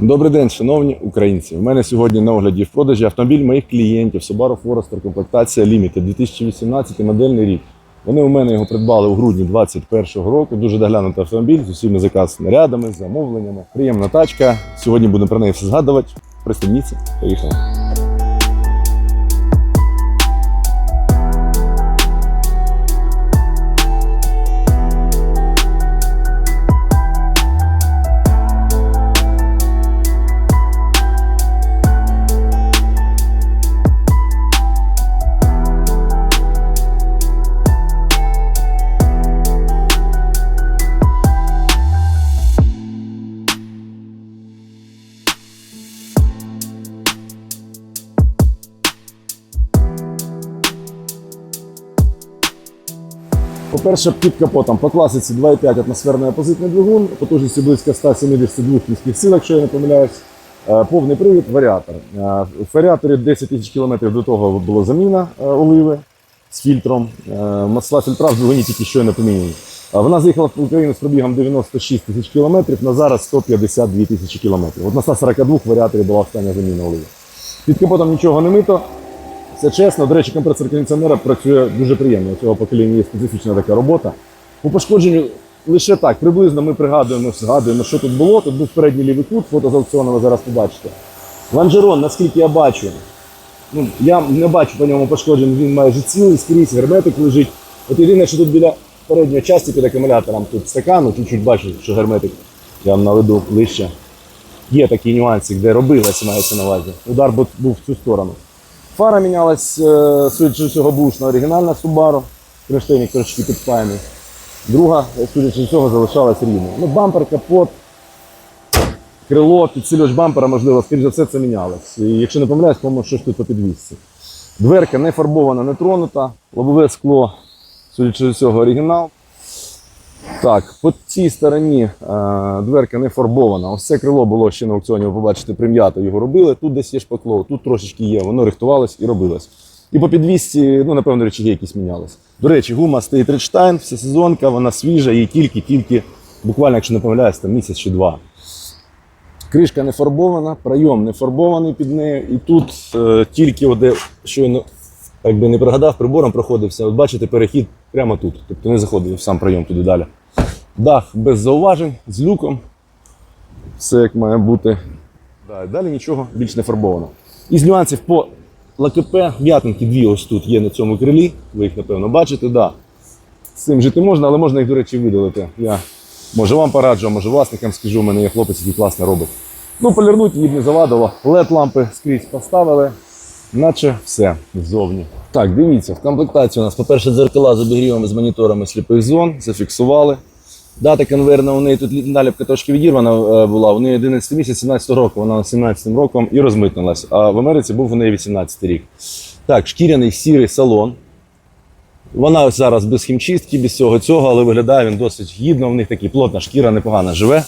Добрий день, шановні українці. У мене сьогодні на огляді в продажі автомобіль моїх клієнтів Subaru Forester комплектація Limited 2018 модельний рік. Вони у мене його придбали у грудні 2021 року. Дуже доглянутий автомобіль з усіма заказ нарядами, замовленнями. Приємна тачка. Сьогодні будемо про неї все згадувати. Пристегніться, поїхали. По-перше, під капотом по класиці 2,5 атмосферний опозитний двигун, потужністю близько 172 кінських сил, якщо я не помиляюсь. Е, Повний привід, варіатор. Е, В варіаторі 10 тисяч кілометрів до того була заміна е, оливи з фільтром. Масла фільтра в двигуні тільки щойно поміняні. Е, Вона заїхала в Україну з пробігом 96 тисяч кілометрів, на зараз 152 тисячі кілометрів. От на 142 в варіаторі була остання заміна оливи. Під капотом нічого не мито, все чесно. До речі, компресор кондиціонера працює дуже приємно. У цього покоління є специфічна така робота. По пошкодженню лише так, приблизно ми пригадуємо, згадуємо, що тут було. Тут був передній лівий кут, фото з аукціону ви зараз побачите. Ланжерон, наскільки я бачу, ну, я не бачу по ньому пошкоджень, він майже цілий, скрізь, герметик лежить. От єдине, що тут біля передньої частини під акумулятором тут стакану, чуть-чуть бачу, що герметик, я вам наведу ближче. Є такий нюансик, де робилася, мається на увазі. Удар був в цю сторону. Фара мінялась, е, судячи з усього, бушна оригінальна Subaru. Криштейник трошки підпаяний. Друга, судячи з цього, залишалась рівною. Ну, бампер, капот, крило, підсилювач бампера, можливо, скоріш за все, це мінялось. І якщо не помиляюсь, по-моєму, щось тут по підвісці. Дверка не фарбована, не тронута, лобове скло, судячи з цього, оригінал. Так, по цій стороні е, дверка не фарбована. Ось це крило було ще на аукціоні, ви побачите, прим'ято його робили. Тут десь є шпакло, тут трошечки є, воно рихтувалось і робилось. І по підвісці, ну, напевно, речі якісь мінялись. До речі, гума стоїть Редштайн, всесезонка, вона свіжа, їй тільки-тільки, буквально, якщо не помиляюсь, там місяць чи два. Кришка не фарбована, прийом не фарбований під нею. І тут е, тільки от де щойно, якби не пригадав, прибором проходився. От бачите, перехід прямо тут. Тобто не заходив в сам прийом туди далі. Дах без зауважень, з люком. Все як має бути. Да, далі нічого більш не фарбовано. Із нюансів по ЛКП м'ятинки дві ось тут є на цьому крилі. Ви їх, напевно, бачите. Да. З цим жити можна, але можна їх, до речі, видалити. Я може вам пораджу, а може власникам скажу, у мене є хлопець, який класно робить. Ну, полірнуть її не завадило. led лампи скрізь поставили, наче все ззовні. Так, дивіться, в комплектації у нас, по-перше, дзеркала з обігрівами з моніторами сліпих зон, зафіксували. Дата конверна, у неї тут наліпка трошки відірвана е, була. У неї 11 місяць 17 року, вона 17 роком і розмитнилась. А в Америці був у неї 18 рік. Так, шкіряний сірий салон. Вона зараз без хімчистки, без всього цього, але виглядає він досить гідно. У них такі плотна шкіра, непогано живе.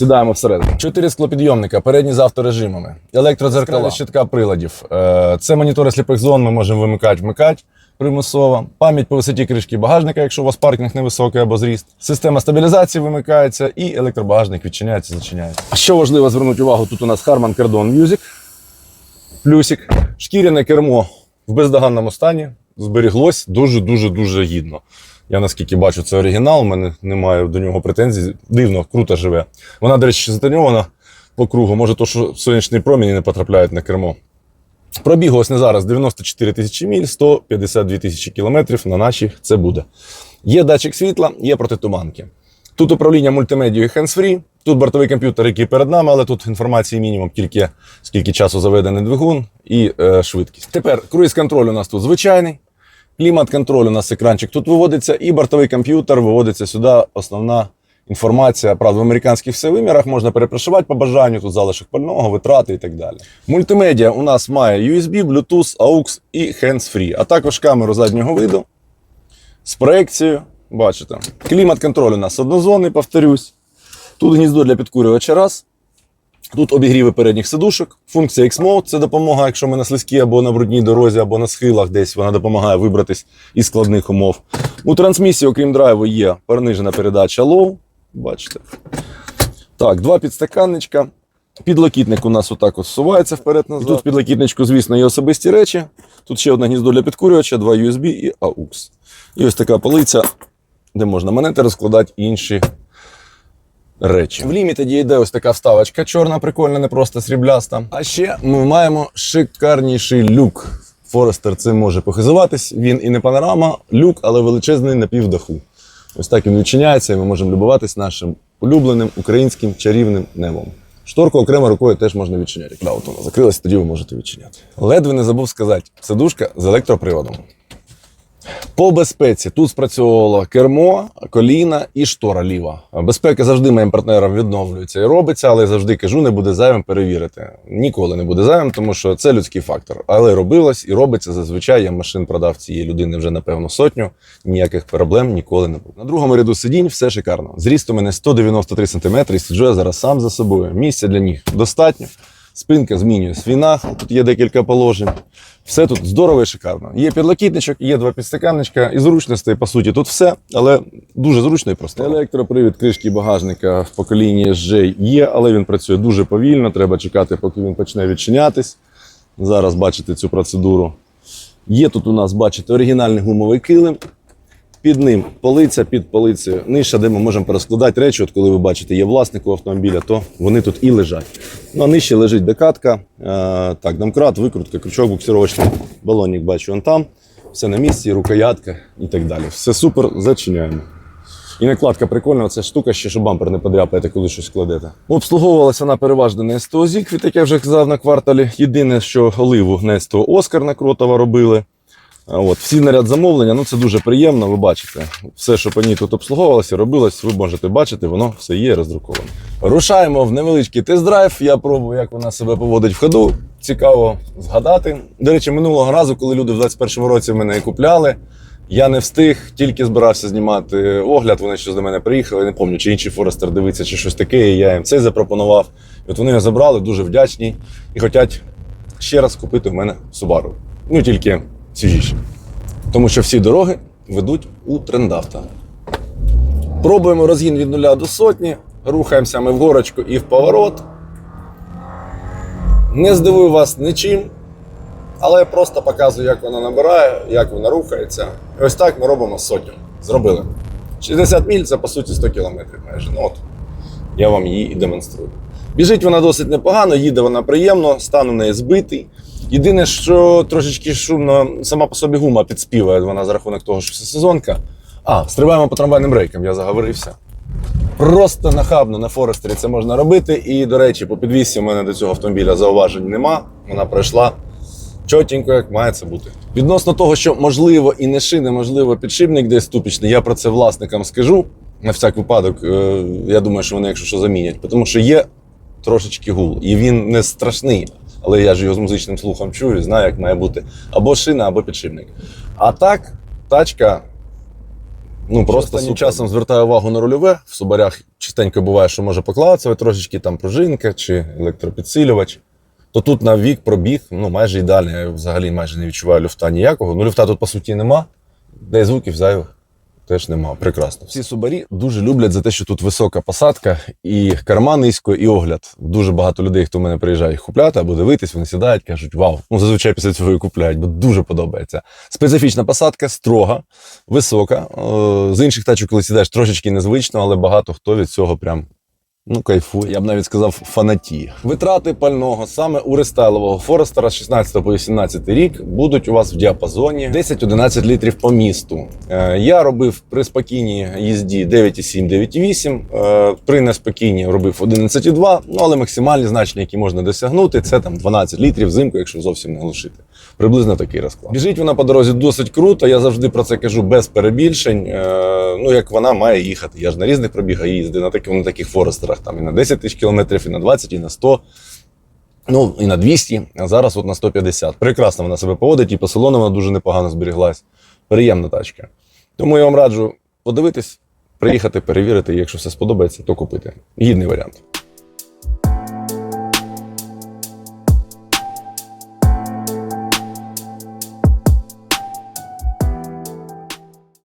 Сідаємо всередину. Чотири склопідйомника, передні з авторежимами, електродзеркала, щитка приладів. Е, Це монітори сліпих зон, ми можемо вимикати, вмикати примусово. Пам'ять по висоті кришки багажника, якщо у вас паркінг невисокий або зріст. Система стабілізації вимикається і електробагажник відчиняється, зачиняється. А що важливо звернути увагу, тут у нас Harman Kardon Music. Плюсик. Шкіряне кермо в бездоганному стані. Зберіглось дуже-дуже дуже гідно. Я наскільки бачу, це оригінал, у мене немає до нього претензій. Дивно, круто живе. Вона, до речі, затоньована по кругу. Може, то, що сонячні промені не потрапляють на кермо. Пробігу ось не зараз 94 тисячі міль, 152 тисячі кілометрів на наших це буде. Є датчик світла, є протитуманки. Тут управління мультимедією hands-free, тут бортовий комп'ютер, який перед нами, але тут інформації мінімум, тільки скільки часу заведений двигун і е, швидкість. Тепер круїз-контроль у нас тут звичайний. Клімат-контроль у нас екранчик тут виводиться, і бортовий комп'ютер виводиться сюди. Основна інформація. Правда, в американських все вимірах можна перепрошивати по бажанню, тут залишок пального, витрати і так далі. Мультимедіа у нас має USB, Bluetooth, AUX і hands-free, а також камеру заднього виду з проекцією. Бачите. Клімат-контроль у нас однозонний, повторюсь. Тут гніздо для підкурювача раз. Тут обігріви передніх сидушок. Функція X-Mode – це допомога, якщо ми на слизькій або на брудній дорозі, або на схилах десь вона допомагає вибратись із складних умов. У трансмісії, окрім драйву, є понижена передача Low. Бачите. Так, два підстаканничка. Підлокітник у нас отак от всувається вперед назад. І тут в підлокітничку, звісно, є особисті речі. Тут ще одне гніздо для підкурювача, два USB і AUX. І ось така полиця, де можна монети розкладати інші речі. В лімітеді йде ось така вставочка чорна, прикольна, не просто срібляста. А ще ми маємо шикарніший люк. Форестер цим може похизуватись. Він і не панорама, люк, але величезний на півдаху. Ось так він відчиняється, і ми можемо любуватись нашим улюбленим українським чарівним небом. Шторку окремо рукою теж можна відчиняти. Да, от вона закрилась, тоді ви можете відчиняти. Ледве не забув сказати: сидушка з електроприводом. По безпеці тут спрацьовувало кермо, коліна і штора ліва. Безпека завжди моїм партнерам відновлюється і робиться, але завжди кажу, не буде зайвим перевірити. Ніколи не буде зайвим, тому що це людський фактор. Але робилось і робиться зазвичай. Я машин продав цієї людини вже напевно сотню. Ніяких проблем ніколи не було. На другому ряду сидінь все шикарно. Зріст у мене 193 см і сиджу я зараз сам за собою. Місця для них достатньо. Спинка змінює свій тут є декілька положень. Все тут здорово і шикарно. Є підлокітничок, є два підстаканничка і зручностей, по суті, тут все, але дуже зручно і просто. Електропривід кришки багажника в поколінні SJ є, але він працює дуже повільно. Треба чекати, поки він почне відчинятись. Зараз бачите цю процедуру. Є тут у нас, бачите, оригінальний гумовий килим. Під ним полиця, під полицею ниша, де ми можемо перескладати речі. От коли ви бачите, є власник у автомобіля, то вони тут і лежать. Ну, а нижче лежить декатка, е, так, домкрат, викрутка, крючок буксировочний, балонник бачу он там. Все на місці, рукоятка і так далі. Все супер, зачиняємо. І накладка прикольна, це штука ще, що бампер не подряпаєте, коли щось кладете. Обслуговувалася вона переважно на СТО Зіквіт, як я вже казав на кварталі. Єдине, що оливу на СТО Оскар на Кротова робили. От, всі наряд замовлення, ну це дуже приємно, ви бачите. Все, що по ній тут обслуговувалося, робилось, ви можете бачити, воно все є роздруковано. Рушаємо в невеличкий тест-драйв. Я пробую, як вона себе поводить в ходу. Цікаво згадати. До речі, минулого разу, коли люди в 21-му році мене купляли, я не встиг, тільки збирався знімати огляд. Вони ще до мене приїхали. Не пам'ятаю, чи інший Форестер дивиться, чи щось таке. І я їм цей запропонував. І от вони його забрали, дуже вдячні і хочуть ще раз купити в мене Subaru. Ну тільки свіжіші. Тому що всі дороги ведуть у трендавто. Пробуємо розгін від нуля до сотні, рухаємося ми в горочку і в поворот. Не здивую вас нічим, але я просто показую, як вона набирає, як вона рухається. І ось так ми робимо сотню. Зробили. 60 міль це по суті 100 кілометрів майже. Ну от, я вам її і демонструю. Біжить вона досить непогано, їде вона приємно, стан у неї збитий. Єдине, що трошечки шумно, сама по собі гума підспіває вона за рахунок того, що це сезонка. А, стрибаємо по трамвайним рейкам, я заговорився. Просто нахабно на Форестері це можна робити. І, до речі, по підвісі у мене до цього автомобіля зауважень нема. Вона пройшла чотенько, як має це бути. Відносно того, що можливо і не шини, можливо, підшипник десь ступічний, я про це власникам скажу. На всяк випадок, е, я думаю, що вони, якщо що, замінять. Тому що є трошечки гул, і він не страшний. Але я ж його з музичним слухом чую, знаю, як має бути або шина, або підшипник. А так, тачка. Ну просто останнім часом звертаю увагу на рульове. В субарях частенько буває, що може поклацати трошечки там пружинка чи електропідсилювач. То тут на вік пробіг, ну майже ідеальний. Я взагалі майже не відчуваю люфта ніякого. Ну, люфта тут по суті нема, де звуків зайвих теж нема. Прекрасно. Всі субарі дуже люблять за те, що тут висока посадка, і карма низько, і огляд. Дуже багато людей, хто в мене приїжджає їх купляти або дивитись, вони сідають, кажуть, вау. Ну зазвичай після цього і купляють, бо дуже подобається. Специфічна посадка, строга, висока. Е, З інших тачок, коли сідаєш, трошечки незвично, але багато хто від цього прям. Ну, кайфує, я б навіть сказав, фанатіє. Витрати пального саме у рестайлового Форестера з 16 по 18 рік будуть у вас в діапазоні 10-11 літрів по місту. Е, я робив при спокійній їзді 9,7-9,8, е, при неспокійній робив 11,2, ну але максимальні значення, які можна досягнути, це там 12 літрів взимку, якщо зовсім не глушити. Приблизно такий розклад. Біжить вона по дорозі досить круто. Я завжди про це кажу без перебільшень. Е, ну як вона має їхати. Я ж на різних пробігах їздив, на таких на таких форестерах, там і на 10 тисяч кілометрів, і на 20, і на 100. Ну і на 200, а зараз от на 150. Прекрасно вона себе поводить, і по салону вона дуже непогано зберіглась. Приємна тачка. Тому я вам раджу подивитись, приїхати, перевірити, і якщо все сподобається, то купити. Гідний варіант.